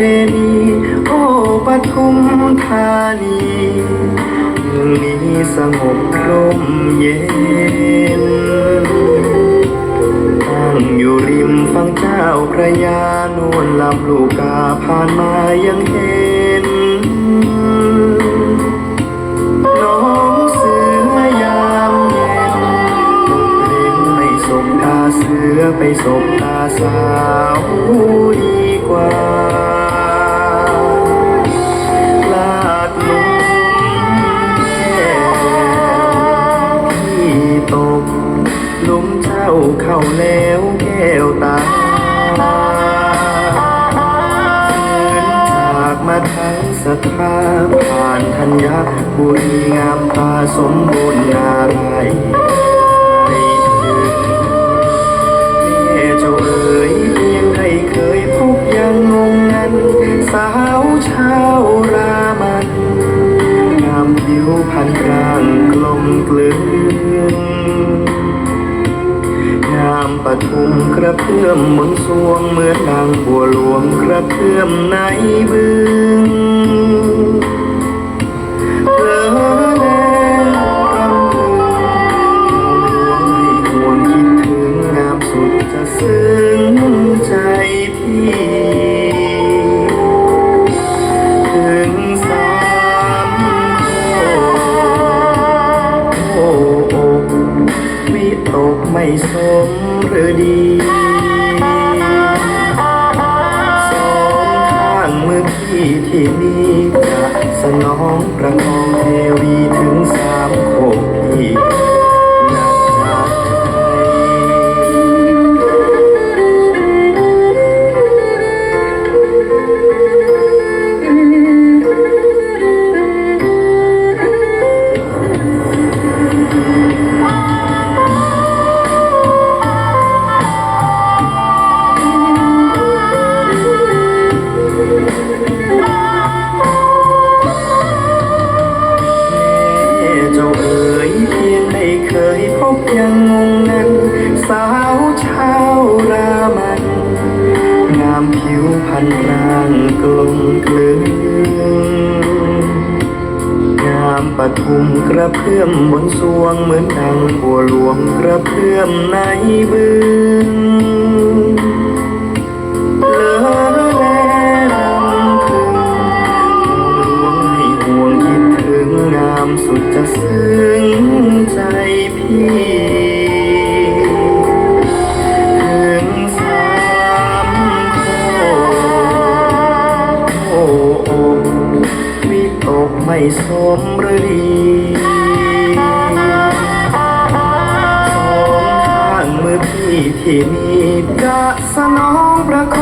ณี โอ้ปทุมธานีเมืองนี้สงบร่มเย็นตั้งอยู่ริมฝั่งเจ้าพระยานวลลำลูกกาผ่านมายังเห็น น้องเสือยามเย็นตกเพลงไม่สบตาเสือไปสบตาสาวดีกว่า เข้าแล้วแก้วตาเดินจากมาทั้งศรัทธาผ่านธัญญาบุรีงามตาสมบูรณ์นาไรไปถึงแม่เจ้าเอ๋ยเพียงใครเคยพบยังงงงันสาวชาวรามันงามผิวพรรณร่างกลมกลืน ทุมกระเพื่อมมนสวงเหมือนนางบัวหลวงกระเพื่อมในบึง ไม่สมหรือดีสองข้างมือพี่ที่มีจะสนองประคองเทวี เคยพบยังงงนันสาวชาวรามัน งามผิวพรรณร่างกลมกลืนงามปฐุมกระเพื่อมบนสวงเหมือนดังบัวหลวงกระเพื่อมในเบึง ไม่สมหรือดีสองข้างมือพี่ที่มีกะสนองประค